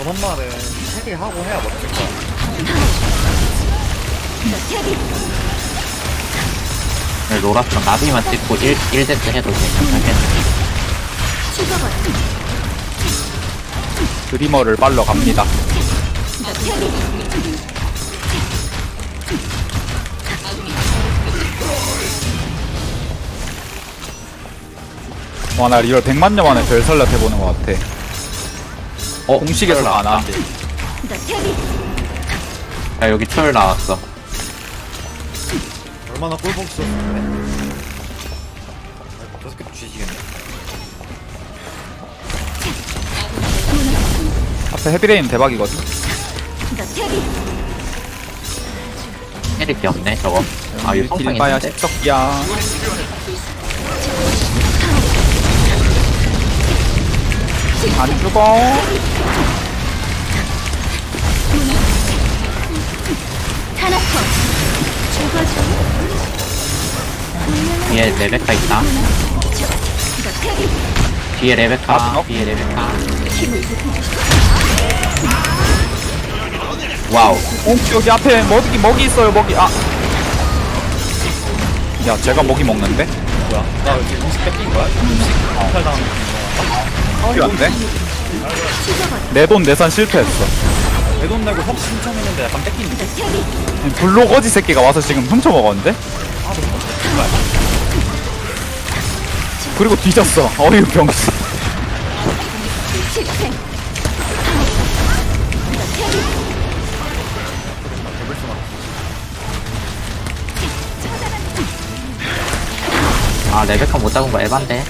저런 말은 세개 하고 해야 멋질 거야. 네, 로라스랑 나비만 찍고 1, 1세트 해도 괜찮겠네. 드리머를 빨러 갑니다. 와, 나 리얼 100만 년 만에 별 설렛 해보는 것 같아. 어, 공식에서 안 하는데. 야, 여기 철 나왔어. 얼마나 꿀벅 썼는데? 다섯 개도 쥐시겠네. 앞에 헤비레인 대박이거든. 캐릭이 없네, 저거. 아, 이거 성상 딜바야 있는데? 십석이야. 안 죽어. 뒤에 레베카 있다. 뒤에 레베카, 아, 뒤에 레베카. 와우. 어, 여기 앞에 먹이 먹이 있어요 먹이. 아. 야, 제가 먹이 먹는데? 뭐야? 나 여기 음식 뺏긴 거야? 음식 탈당하는 거. 이거 안 돼? 내돈 내산 실패했어. 내돈 내고 섭 신청했는데 약간 뺏기는데? 블로거지 새끼가 와서 지금 훔쳐 먹었는데? 그리고 뒤졌어. 어휴 병신. 아, 레베카 못 잡은 거 에반데.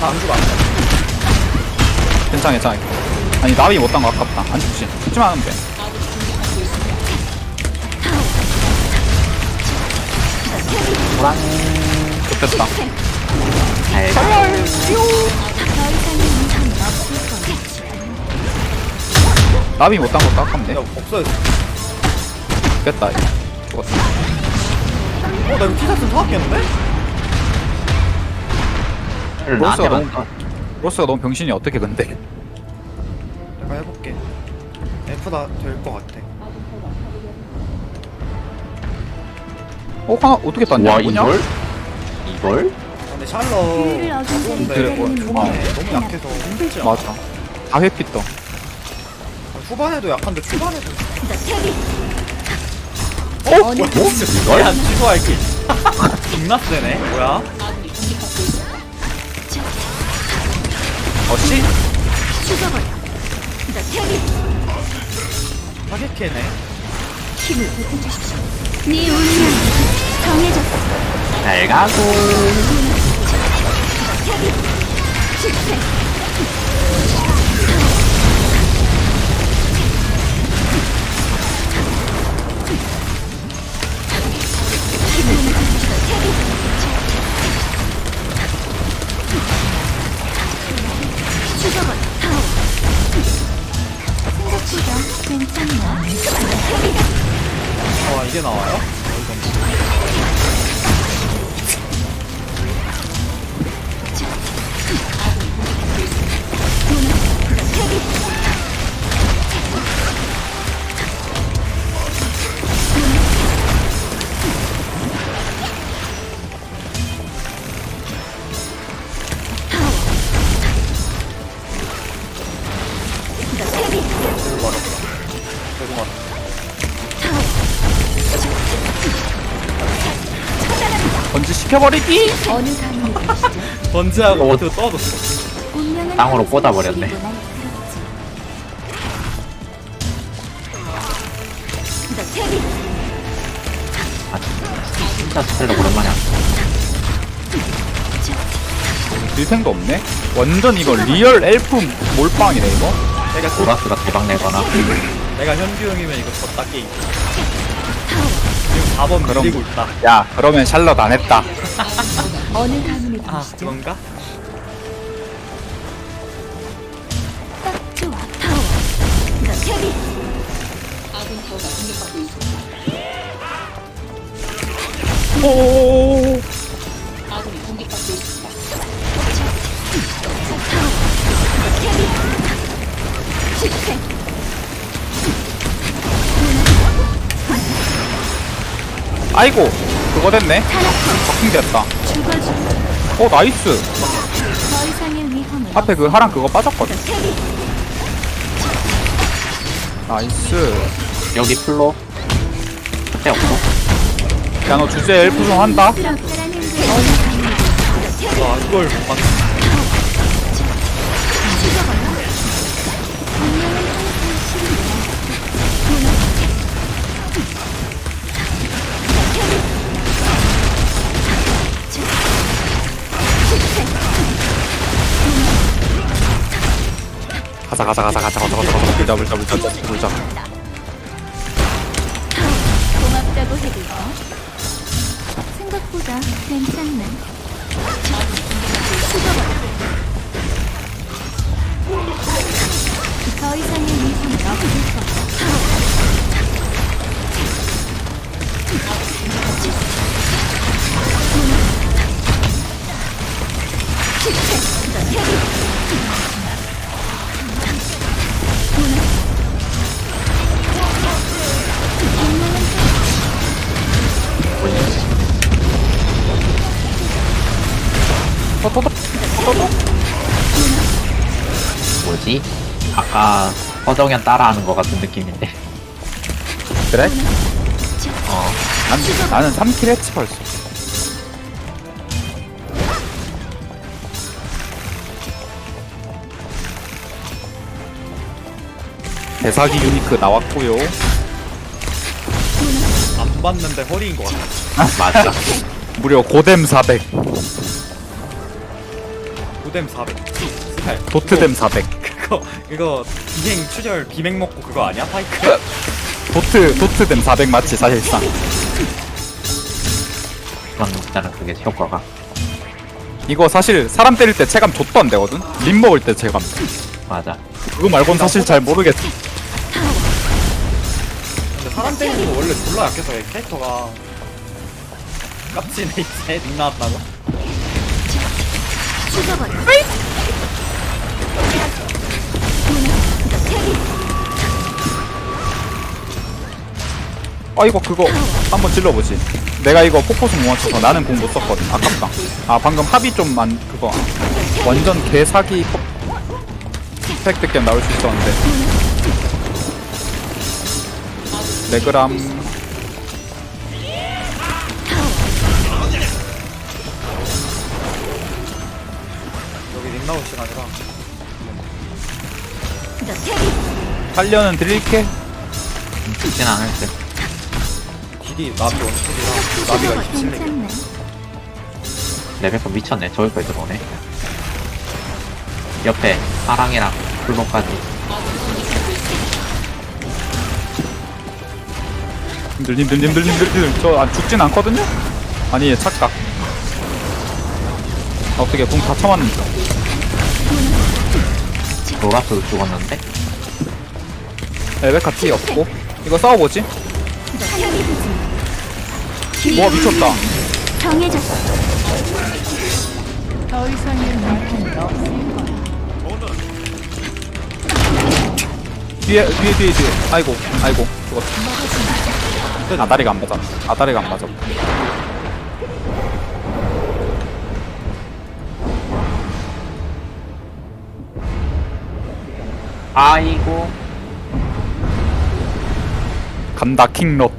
다안 죽어 안 죽어. 괜찮아 괜찮아. 아니 나비 못한 거 아깝다. 안 죽지. 죽지만 하면 돼. 호랑. 좋겠다. 나비 못한 것도 아깝네. 야 없어졌어. 죽겠다. 죽었어. 어, 나 이거 티셔츠 사왔겠는데? 나한테 너무- 맞 로스가 너무 병신이 어떻게 근데? F다 될 것 같아. 어 하나 어떻게 땄냐? 와, 뭐냐? 이걸? 이걸? 아, 근데 샬러 좋은데 그래, 뭐, 뭐, 초반에 너무 약해서 힘들지 않아? 맞아. 다 회피 떠. 아, 후반에도 약한데 초반에도 어? 뭐야? 이걸 안 취소할 게. 존나 세네. 뭐야? 어씨? 사기캐네. 네 운명 정해졌어. 잘 가고. 죽어 와, 이 게 나와요? 번지 시켜버리기? 어느? 번지하고 어. 어떻게 떨어졌어. 운명은 땅으로 꽂아버렸네. 아, 진짜 스펠러 오랜만에 왔어. 딜탱도 없네? 완전 이거 리얼 엘프 몰빵이네 이거? 내가 또, 로라스가 대박 내거나. 내가 현규 형이면 이거 졌다 게임. 지금 4번 그럼- 밀리고 있다. 야 그러면 샬럿 안 했다. 어느 가문에 아? 그런가? 딱 좋아. 타오. 너 태비 오오오오. 아이고 그거 됐네 적king 됐다 죽어주. 어 나이스 앞에 그 하랑 그거 빠졌거든 없어. 나이스 여기 플로. 그때 없고. 야너 주제 한다. 어느 강물도 태비. 와 이걸 못 맞. 분 가자 가자 가자 가자 가자 가자 가자 불자 불자 불자 불자 고맙다고 해줄까? 생각보다 괜찮네. 죽어버려. 더 이상의 위험은 없을 거야. 뭐지? 아까 허정연 따라하는 것 같은 느낌인데. 그래? 어. 난, 나는 3킬 했지 벌써 대사기 유니크 나왔고요 안 봤는데 허리인 것 같아. 맞아. 무려 고뎀 400 고뎀 400. 스타일. 도트뎀 400 그거 이거 비행 추절 비맥 먹고 그거 아니야 파이크? 도트 도트뎀 400 맞지 사실상 그런 있잖아, 그게 효과가. 이거 사실 사람 때릴 때 체감 좆도 안 되거든 림 먹을 때 체감 맞아. 그거 말곤 사실 잘 모르겠어 근데 사람 때리는 거 원래 졸라 약해서 얘 캐릭터가 깝치네 이제 닉 나왔다고. 아 이거 그거 한번 찔러보지. 내가 이거 폭포수 못 맞춰서 나는 공 못 썼거든. 아깝다. 아 방금 합이 좀만 그거 완전 개사기 폭 팩 득견 나올 수 있었는데. 레그람 나올 시간이라. 살려는 드릴게 죽진 않을 듯. 딜이 나비 원툴이라 나비가 27레벨. 괜찮네. 레벨컵 미쳤네. 저기까지 들어오네. 옆에 사랑이랑 플로까지. 님들 님들 님들 님들 님들 저 안 죽진 않거든요? 아니 얘 착각 어떻게 공다 쳐맞는데 로라스도 죽었는데? 레베카 티 없고 이거 싸워보지. 와 미쳤다 정해졌어. 더 이상의 위험은 없을 거야. 뒤에 뒤에 뒤에 뒤에 아이고 아이고 죽었다 아다리가 안 맞아 아다리가 안 맞아 아이고. 간다 킹럽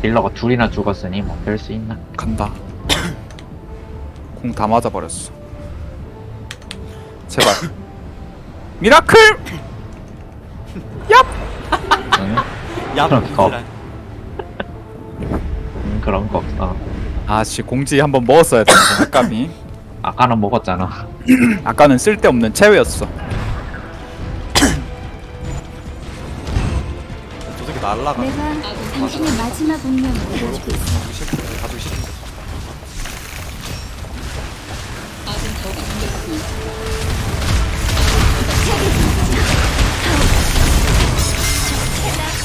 딜러가 둘이나 죽었으니 뭐 별 수 있나? 간다 공 다 맞아버렸어 제발 미라클 얍 응? 야 그럼 거. 딜 음, 그런 거 없어. 아씨 공지 한번 먹었어야 되는데 아까비 아까는 먹었잖아. 아까는 쓸데없는 체외였어 날라가. 내가 당신의 마지막 운명을 내려주고 있어. 가지고 싶은데 가지고.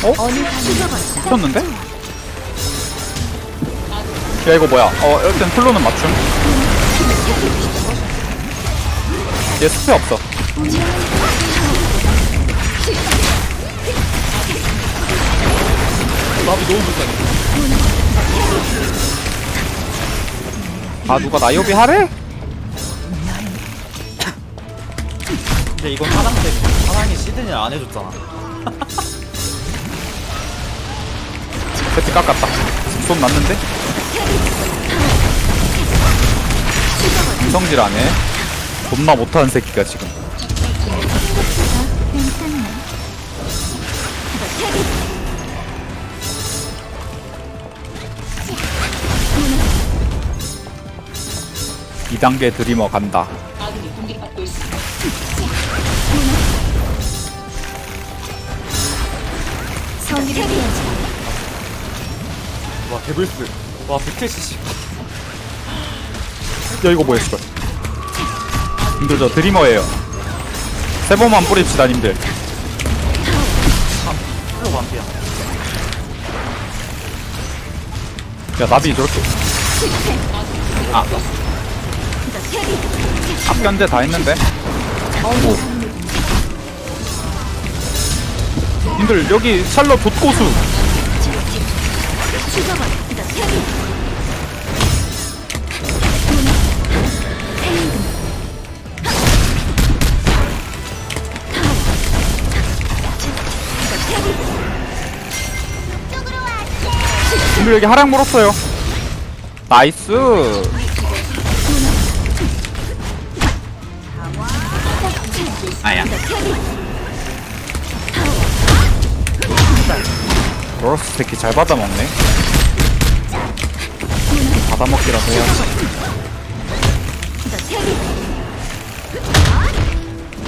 어느 강물도 풀었는데? 야 이거 뭐야 어 일단 플로는 맞춤 얘 스페 없어 마비 너무 불쌍해. 아 누가 나이오비 하래? 근데 이건 하랑 때문에 하랑이 시드니를 안 해줬잖아. 세트 깎았다. 손 났는데? 성질 안해. 겁나 못하는 새끼가 지금. 2단계 드리머 간다. 해야지. 와 데블스. 와 170야 이거 뭐야 씨발. 님들 저 드리머예요. 세 번만 뿌립시다 님들. 반피야 야 나비 저렇게. 아 앞견제 다 했는데? 오. 님들 여기 샬럿 돛고수. 님들 여기 하락 물었어요. 나이스 아야. 로러스 새끼 잘 받아먹네. 받아먹기라도 해야지.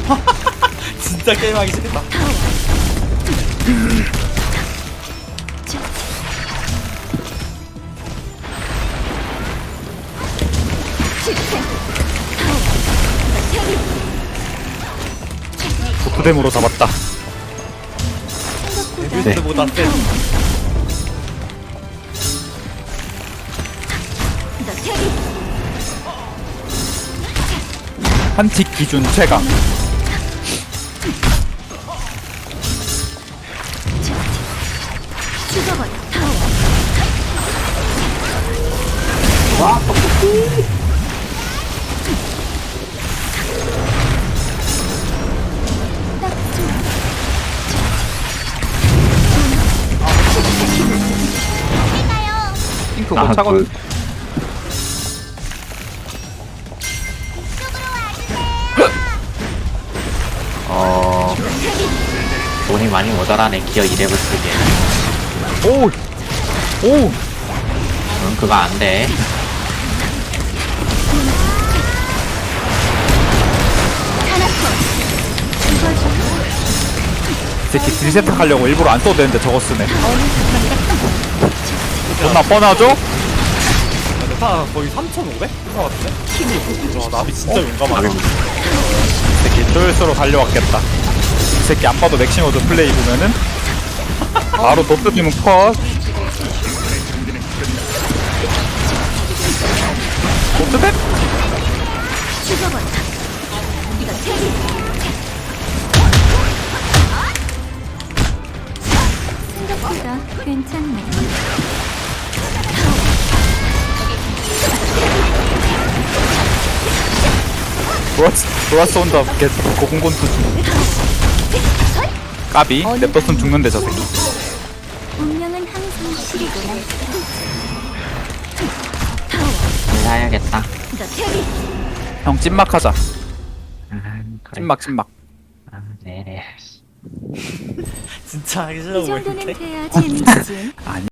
진짜 게임하기 싫다 도프뎀으로 잡았다. 데블스보다 센 한틱 기준 최강. 죽 아, 못 차거든 그- 어 돈이 많이 모자라네 기어 2렙을 쓰게. 오우 오우 응 그거 안돼. 이 새끼 딜세트 하려고 일부러 안 써도 되는데 저거 쓰네 존나 뻔하죠? 근데 사 거의 3,500? 그거 같은데? 와 나비 진짜 용감하다 이 새끼 조회수로 달려왔겠다 이 새끼 안 봐도 맥시모드 플레이 보면은 바로 노트팀은 컷? 죽어버려. 생각보다 괜찮네. 로라스 로라스 개 고군곤투 중. 까비. 냅뒀으면 죽는데 저 새끼. 운명은 항상 시리구나. 해야겠다. 형 찐막 하자. 아, 그래. 찐막 찐막. 아, 네네. 진짜 하기 싫어 이 정도는 보이는데. 돼야 재밌지. 아니